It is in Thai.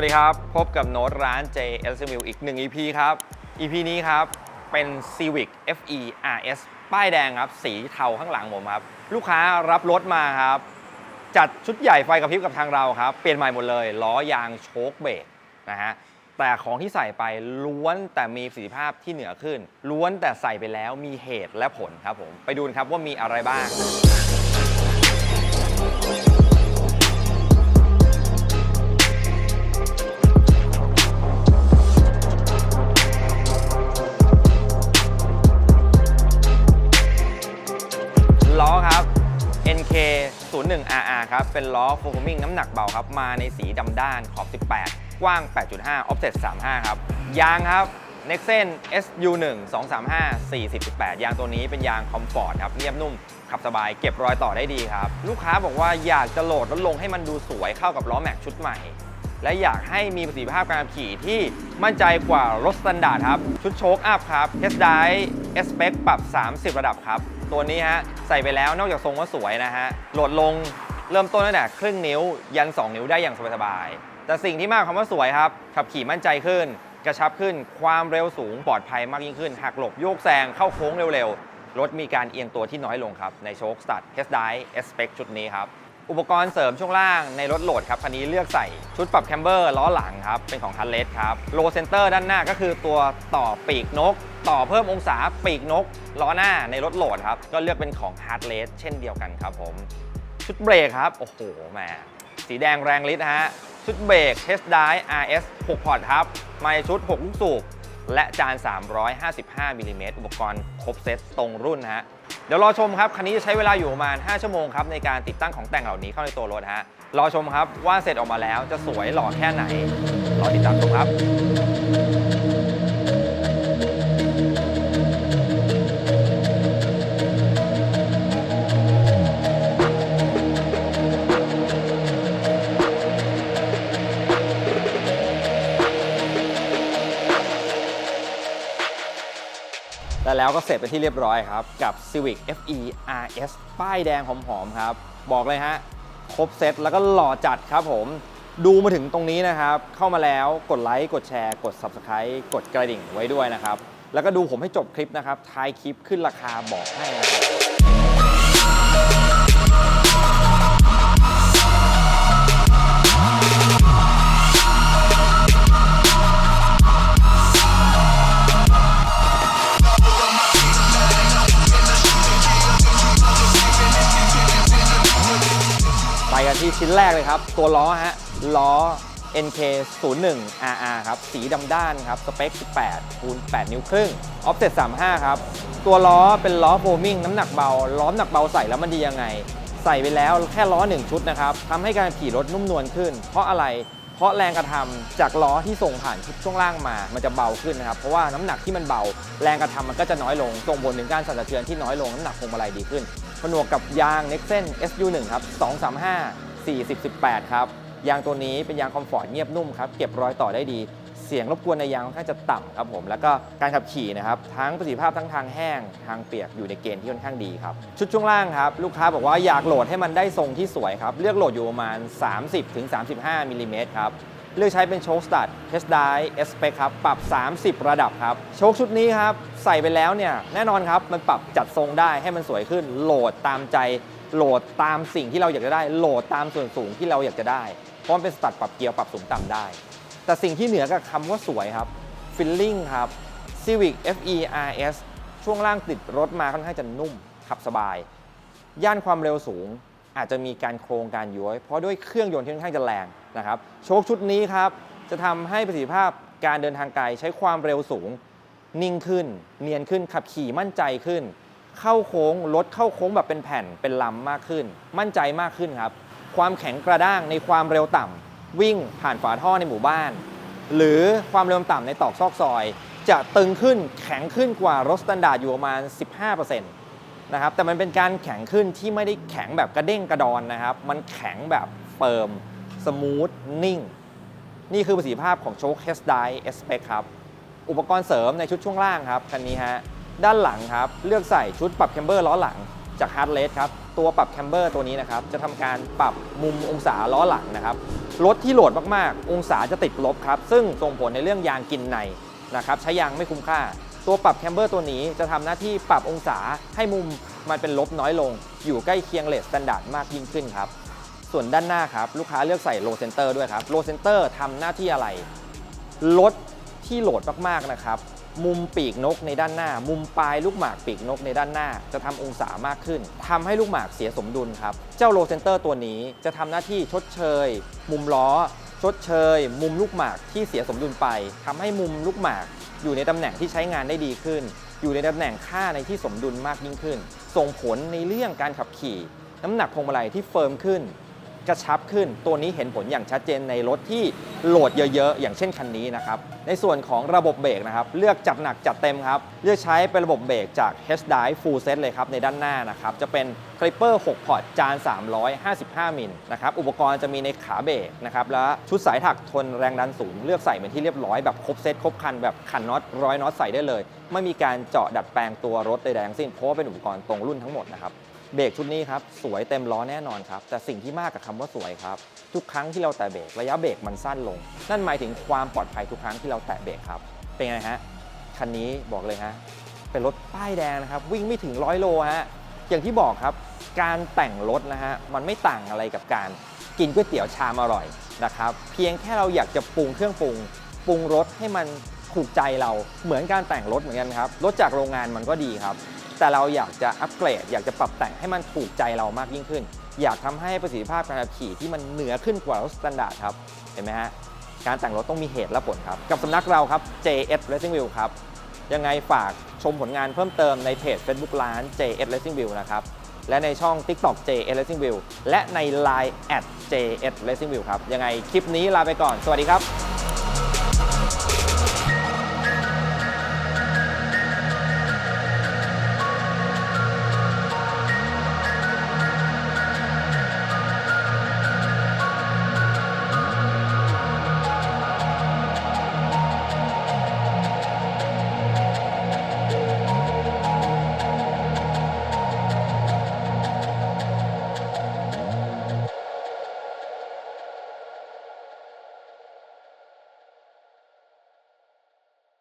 วัสดีครับ พบกับโน้ตร้าน JL s m i l อีก 1 EP ครับ EP นี้ครับ เป็น Civic FE RS ป้ายแดงครับ สีเทาข้างหลังผมครับ ลูกค้ารับรถมาครับ จัดชุดใหญ่ไฟกระพริบกับทางเราครับ เปลี่ยนใหม่หมดเลยล้อยางโชคเบรกนะฮะแต่ของที่ใส่ไปล้วนแต่มีประสิทธิภาพที่เหนือขึ้น ล้วนแต่ใส่ไปแล้วมีเหตุและผลครับผมไปดูนครับว่ามีอะไรบ้าง 1 RR ครับ เป็นล้อโฟมมิ่งน้ำหนักเบาครับ มาในสีดำด้านขอบ 18 กว้าง 8.5 offset 35 ครับ ยางครับ Nexen SU 1 235 40 18 ยางตัวนี้เป็นยางคอมฟอร์ตครับเรียบนุ่ม ขับสบายเก็บรอยต่อได้ดีครับ ลูกค้าบอกว่าอยากจะโหลดลดลงให้มันดูสวยเข้ากับล้อแม็กชุดใหม่ และอยากให้มีประสิทธิภาพการขับขี่ที่มั่นใจกว่ารถสแตนดาร์ดครับ ชุดโชคอัพครับเทสไดเอสเปคปรับ 30 ระดับครับ ตัวนี้ฮะใส่ไปแล้วนอกจากทรงว่าสวยนะฮะโหลดลงเริ่มต้นตั้งแต่ครึ่งนิ้ว ยัน 2 นิ้วได้อย่างสบายๆแต่สิ่งที่มากคำว่าสวยครับขับขี่มั่นใจขึ้น กระชับขึ้นความเร็วสูงปลอดภัยมากยิ่งขึ้นหักหลบโยกแซงเข้าโค้งเร็วๆรถมีการเอียงตัวที่น้อยลงครับในโชคสตัดเทสไดเอสเปคชุดนี้ครับ อุปกรณ์เสริมช่วงล่างในรถโหลดครับคันนี้เลือกใส่ชุดปรับแคมเบอร์ล้อหลังครับ เป็นของทันเลสครับโลเซนเตอร์ด้านหน้าก็คือตัวต่อปีกนก ต่อเพิ่มองศาปีกนก ล้อหน้าในรถโหลดครับ ก็เลือกเป็นของ Hard l a s เช่นเดียวกันครับผมชุดเบรกครับ โอ้โหแหมสีแดงแรงฤทธิ์ฮะชุดเบรก Test d i RS 6 พอร์ตครับมาชุด 6 ลูกสูบและจาน 355มิลลิเมตรอุปกรณ์ครบเซตตรงรุ่นนะฮะ เดี๋ยวรอชมครับ คันนี้จะใช้เวลาอยู่ประมาณ 5 ชั่วโมงครับในการติดตั้งของแต่งเหล่านี้เข้าในตัวรถฮะ รอชมครับว่าเสร็จออกมาแล้วจะสวยหล่อแค่ไหน รอติดตามชมครับ และแล้วก็เสร็จไปนที่เรียบร้อยครับ กับ Civic FE RS ป้ายแดงหอมๆครับ บอกเลยฮะ ครบเซตแล้วก็หล่อจัดครับผม ดูมาถึงตรงนี้นะครับ เข้ามาแล้วกดไลค์ กดแชร์ กด Subscribe กดกระดิ่งไว้ด้วยนะครับ แล้วก็ดูผมให้จบคลิปนะครับ ท้ายคลิปขึ้นราคาบอกให้นะครับ ชิ้นแรกเลยครับ ตัวล้อฮะล้อ NK 0 1 RR ครับ สีดำด้านครับ สเปค 18 คูณ 8 นิ้วครึ่ง offset 35 ครับ ตัวล้อเป็นล้อโฟมิงน้ำหนักเบา ล้อน้ำหนักเบาใส่แล้วมันดียังไง ใส่ไปแล้วแค่ล้อ 1 ชุดนะครับทำให้การขี่รถนุ่มนวลขึ้น เพราะอะไร เพราะแรงกระทำจากล้อที่ส่งผ่านชุดช่วงล่างมา มันจะเบาขึ้นนะครับ เพราะว่าน้ำหนักที่มันเบา แรงกระทำมันก็จะน้อยลง ส่งผลถึงการสั่นสะเทือนที่น้อยลง น้ำหนักพวงมาลัยดีขึ้นผนวกกับยาง Nexen SU1 ครับ 235 40 18 ครับ ยางตัวนี้เป็นยางคอมฟอร์ตเงียบนุ่มครับ เก็บรอยต่อได้ดี เสียงรบกวนในยางค่อนข้างจะต่ำครับผม แล้วก็การขับขี่นะครับ ทั้งประสิทธิภาพทั้งทางแห้ง ทางเปียกอยู่ในเกณฑ์ที่ค่อนข้างดีครับ ชุดช่วงล่างครับ ลูกค้าบอกว่าอยากโหลดให้มันได้ทรงที่สวยครับ เลือกโหลดอยู่ประมาณ 30-35มิลลิเมตรครับเลือกใช้เป็นโชคสตัดเทสไดเอสเปคครับ ปรับ 30 ระดับครับ โชคชุดนี้ครับ ใส่ไปแล้วเนี่ย แน่นอนครับ มันปรับจัดทรงได้ให้มันสวยขึ้น โหลดตามใจ โหลดตามสิ่งที่เราอยากจะได้ โหลดตามส่วนสูงที่เราอยากจะได้ เพราะมันเป็นสตัดปรับเกียร์ปรับสูงต่ำได้ แต่สิ่งที่เหนือกับคำว่าสวยครับฟิลลิ่งครับ Civic FE RS ช่วงล่างติดรถมาค่อนข้างจะนุ่ม ขับสบาย ย่านความเร็วสูงอาจจะมีการโครงการย้วย เพราะด้วยเครื่องยนต์ที่ค่อนข้างจะแรงนะครับ โชคชุดนี้ครับ จะทำให้ประสิทธิภาพการเดินทางไกลใช้ความเร็วสูง นิ่งขึ้น เนียนขึ้นขับขี่มั่นใจขึ้น เข้าโค้งรถเข้าโค้งแบบเป็นแผ่นเป็นลำมากขึ้น มั่นใจมากขึ้นครับ ความแข็งกระด้างในความเร็วต่ำวิ่งผ่านฝาท่อในหมู่บ้าน หรือความเร็วต่ำในตอกซอกซอย จะตึงขึ้นแข็งขึ้นกว่ารถสแตนดาร์ดอยู่ประมาณ 15%นะครับแต่มันเป็นการแข็งขึ้นที่ไม่ได้แข็งแบบกระเด้งกระดอนนะครับ มันแข็งแบบเฟิร์มสมูทนิ่ง นี่คือประสิทธิภาพของโชค h e s d i s p e c ครับ อุปกรณ์เสริมในชุดช่วงล่างครับ คันนี้ฮะ ด้านหลังครับ เลือกใส่ชุดปรับแคมเบอร์ล้อหลังจาก h a r d l e s ครับ ตัวปรับแคมเบอร์ตัวนี้นะครับ จะทำการปรับมุมองศาล้อหลังนะครับ รถที่โหลดมากๆ องศาจะติดลบครับ ซึ่งส่งผลในเรื่องยางกินในนะครับ ใช้ยางไม่คุ้มค่า ตัวปรับแคมเบอร์ตัวนี้จะทำหน้าที่ปรับองศาให้มุมมันเป็นลบน้อยลง อยู่ใกล้เคียงเลสสแตนดาร์ดมากยิ่งขึ้นครับ ส่วนด้านหน้าครับลูกค้าเลือกใส่โลเซนเตอร์ด้วยครับ โลเซนเตอร์ทำหน้าที่อะไร รถที่โหลดมากๆนะครับ มุมปีกนกในด้านหน้า มุมปลายลูกหมากปีกนกในด้านหน้า จะทำองศามากขึ้นทำให้ลูกหมากเสียสมดุลครับ เจ้าโลเซนเตอร์ตัวนี้จะทำหน้าที่ชดเชย มุมล้อ ชดเชย มุมลูกหมากที่เสียสมดุลไปทำให้มุมลูกหมาก อยู่ในตำแหน่งที่ใช้งานได้ดีขึ้น อยู่ในตำแหน่งค่าในที่สมดุลมากยิ่งขึ้น ส่งผลในเรื่องการขับขี่ น้ำหนักพวงมาลัยที่เฟิร์มขึ้น กระชับขึ้น ตัวนี้เห็นผลอย่างชัดเจนในรถที่โหลดเยอะๆ อย่างเช่นคันนี้นะครับ ในส่วนของระบบเบรกนะครับ เลือกจัดหนักจัดเต็มครับ เลือกใช้เป็นระบบเบรกจาก h d i v e Full Set เลยครับ ในด้านหน้านะครับ จะเป็นคลิปเปอร์6พอร์ต จาน 355 มิลนะครับ อุปกรณ์จะมีในขาเบรกนะครับ และชุดสายถักทนแรงดันสูง เลือกใส่เป็นที่เรียบร้อยแบบครบเซตครบคันแบบขันน็อตร้อยน็อตใส่ได้เลย ไม่มีการเจาะดัดแปลงตัวรถใดๆทั้งสิ้น เพราะว่าเป็นอุปกรณ์ตรงรุ่นทั้งหมดนะครับ เบรกชุดนี้ครับสวยเต็มล้อแน่นอนครับ แต่สิ่งที่มากกับคำว่าสวยครับ ทุกครั้งที่เราแตะเบรกระยะเบรกมันสั้นลง นั่นหมายถึงความปลอดภัยทุกครั้งที่เราแตะเบรกครับ เป็นไงฮะคันนี้บอกเลยฮะเป็นรถป้ายแดงนะครับ วิ่งไม่ถึงร้อยโลฮะอย่างที่บอกครับ การแต่งรถนะฮะมันไม่ต่างอะไรกับการกินก๋วยเตี๋ยวชามอร่อยนะครับ เพียงแค่เราอยากจะปรุงเครื่องปรุงปรุงรสให้มันถูกใจเราเหมือนการแต่งรถเหมือนกันครับรถจากโรงงานมันก็ดีครับ แต่เราอยากจะอัปเกรด อยากจะปรับแต่งให้มันถูกใจเรามากยิ่งขึ้น อยากทำให้ประสิทธิภาพการขับขี่ที่มันเหนือขึ้นกว่ารถสแตนดาร์ดครับ เห็นไหมฮะ การแต่งรถต้องมีเหตุและผลครับ กับสำนักเราครับ JS Racing View ครับ ยังไงฝากชมผลงานเพิ่มเติมในเพจ Facebook ร้าน JS Racing View นะครับ และในช่อง TikTok JS Racing View และใน Line at JS Racing View ครับ ยังไงคลิปนี้ลาไปก่อน สวัสดีครับ